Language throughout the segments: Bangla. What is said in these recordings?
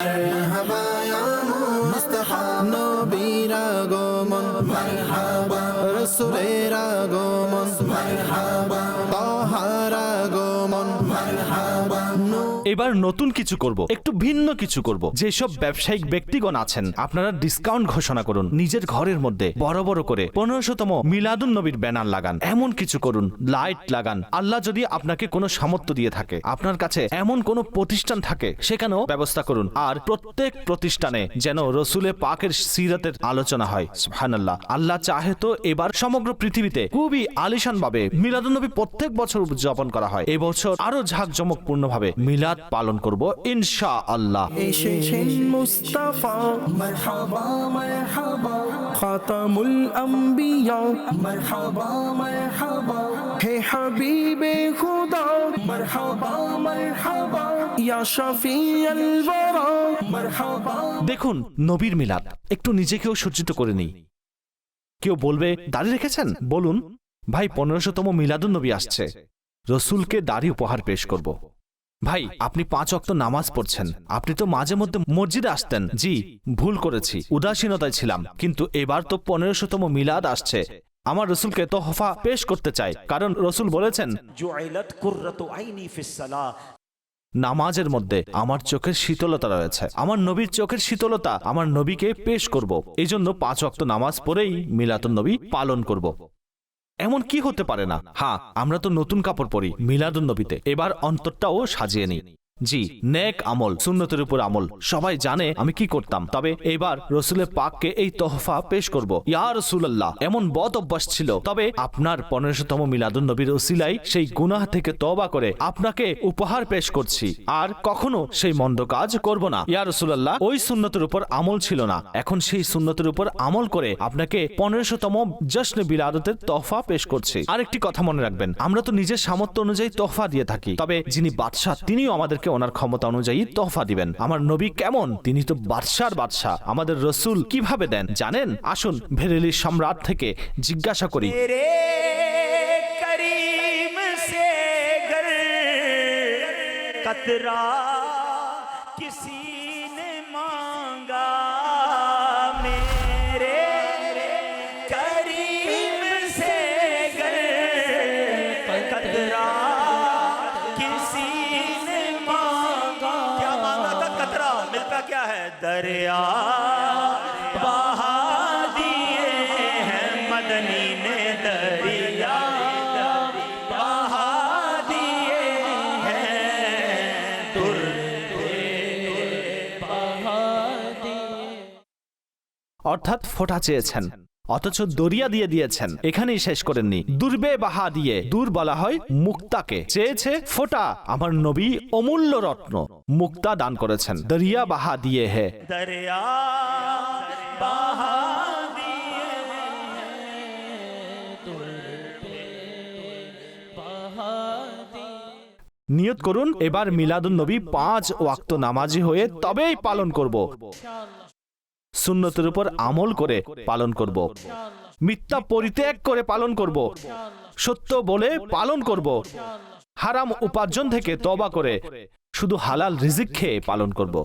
মারহাবা ইয়া মুস্তাফা নবীর আগমন মারহাবা রাসূলের আগমন এবার নতুন কিছু করব, একটু ভিন্ন কিছু করব। যেসব ব্যবসায়িক ব্যক্তিগণ আছেন, আপনারা ডিসকাউন্ট ঘোষণা করুন। নিজের ঘরের মধ্যে বড় বড় করে পনেরোশোতম মিলাদুন নবীর ব্যানার লাগান। এমন কিছু করুন লাইট লাগান। আল্লাহ যদি আপনাকে কোনো সামর্থ্য দিয়ে থাকে, আপনার কাছে এমন কোনো প্রতিষ্ঠান থাকে, সেখানেও ব্যবস্থা করুন। আর প্রত্যেক প্রতিষ্ঠানে যেন রসুলে পাকের সিরাতের আলোচনা হয়। সুবহানাল্লাহ। আল্লাহ চাহে তো এবার সমগ্র পৃথিবীতে খুবই আলিশান ভাবে মিলাদুন নবী প্রত্যেক বছর উদযাপন করা হয়। এবছর আরও ঝাঁকজমকপূর্ণ ভাবে মিলাদ পালন করব ইনশা আল্লাহ এসেছেন মুস্তাফা। মারহাবা মারহাবা। খাতামুল আম্বিয়া। মারহাবা মারহাবা। হে হাবিবে খুদা মারহাবা মারহাবা। ইয়া শফিয়াল ওয়ারা মারহাবা। দেখুন নবীর মিলাদ একটু নিজেকেও সজ্জিত করে নিই। কেউ বলবে দাড়ি রেখেছেন? বলুন ভাই পনেরোশোতম মিলাদুন নবী আসছে। রসুলকে দাড়ি উপহার পেশ করব। ভাই আপনি পাঁচ অক্ত নামাজ পড়ছেন। আপনি তো মাঝে মধ্যে মসজিদে আসতেন। জি ভুল করেছি। উদাসীনতায় ছিলাম। কিন্তু এবার তো পনেরোশোতম মিলাদ আসছে। আমার রসুলকে তোহফা পেশ করতে চাই। কারণ রসুল বলেছেন নামাজের মধ্যে আমার চোখের শীতলতা রয়েছে। আমার নবীর চোখের শীতলতা আমার নবীকে পেশ করব। এই জন্য পাঁচ অক্ত নামাজ পড়েই মিলাতুন নবী পালন করব। এমন কি হতে পারে না? হ্যাঁ আমরা তো নতুন কাপড় পরি মিলাদুন্নবীতে এবার অন্তরটাও সাজিয়ে নিই। জি, নেক আমল, সুন্নতের উপর আমল। সবাই জানে আমি কি করতাম। তবে এবার রসুলের পাককে এই তোহফা পেশ করব। ইয়া রসুল্লাহ এমন বদ অভ্যাস ছিল। তবে আপনার পনেরোশোতম মিলাদুন নবীর ওসিলাই সেই গুনাহ থেকে তবা করে আপনাকে উপহার পেশ করছি। আর কখনো সেই মন্দ কাজ করব না। ইয়া রসুল্লাহ ওই সুন্নতের উপর আমল ছিল না। এখন সেই সুন্নতের উপর আমল করে আপনাকে পনেরোশোতম জশ্ন বিলাদতের তোহফা পেশ করছি। আরেকটি কথা মনে রাখবেন, আমরা তো নিজের সামর্থ্য অনুযায়ী তোহফা দিয়ে থাকি। তবে যিনি বাদশাহ, তিনিও আমাদেরকে ওনার ক্ষমতা অনুযায়ী তোহফা দিবেন আমার নবী কেমন তিনি তো বাদশার বাদশাহ আমাদের রসুল কিভাবে দেন জানেন আসুন ভেরেলি সম্রাট থেকে জিজ্ঞাসা করি तेरे करीम से गर कतरा किसी ملتا کیا ہے؟ دریا۔ بہا ہیں مدنی نے دریا۔ بہا ہیں در অর্থাৎ ফোটা চেয়েছেন। অথচ দরিয়া দিয়ে দিয়েছেন। এখানেই শেষ করেননি। দুর্বে বাহা দিয়ে দূর বলা হয় মুক্তাকে। চেয়েছে ফোটা আমার নবী অমূল্য রত্ন। মুক্তা দান করেছেন। দরিয়া বাহা দিয়ে হে। নিয়ত করুন এবার মিলাদুল নবী পাঁচ ওয়াক্ত নামাজি হয়ে তবেই পালন করব। সুন্নতের উপর আমল করে পালন করব। মিথ্যা পরিত্যাগ করে পালন করব। সত্য বলে পালন করব। হারাম উপার্জন থেকে তবা করে শুধু হালাল রিজিক খেয়ে পালন করব।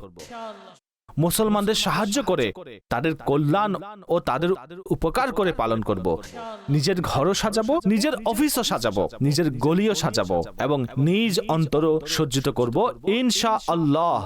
মুসলমানদের সাহায্য করে তাদের কল্যাণ ও তাদের উপকার করে পালন করব। নিজের ঘরও সাজাবো, নিজের অফিসও সাজাবো, নিজের গলিও সাজাবো এবং নিজ অন্তরও সজ্জিত করব ইনশা আল্লাহ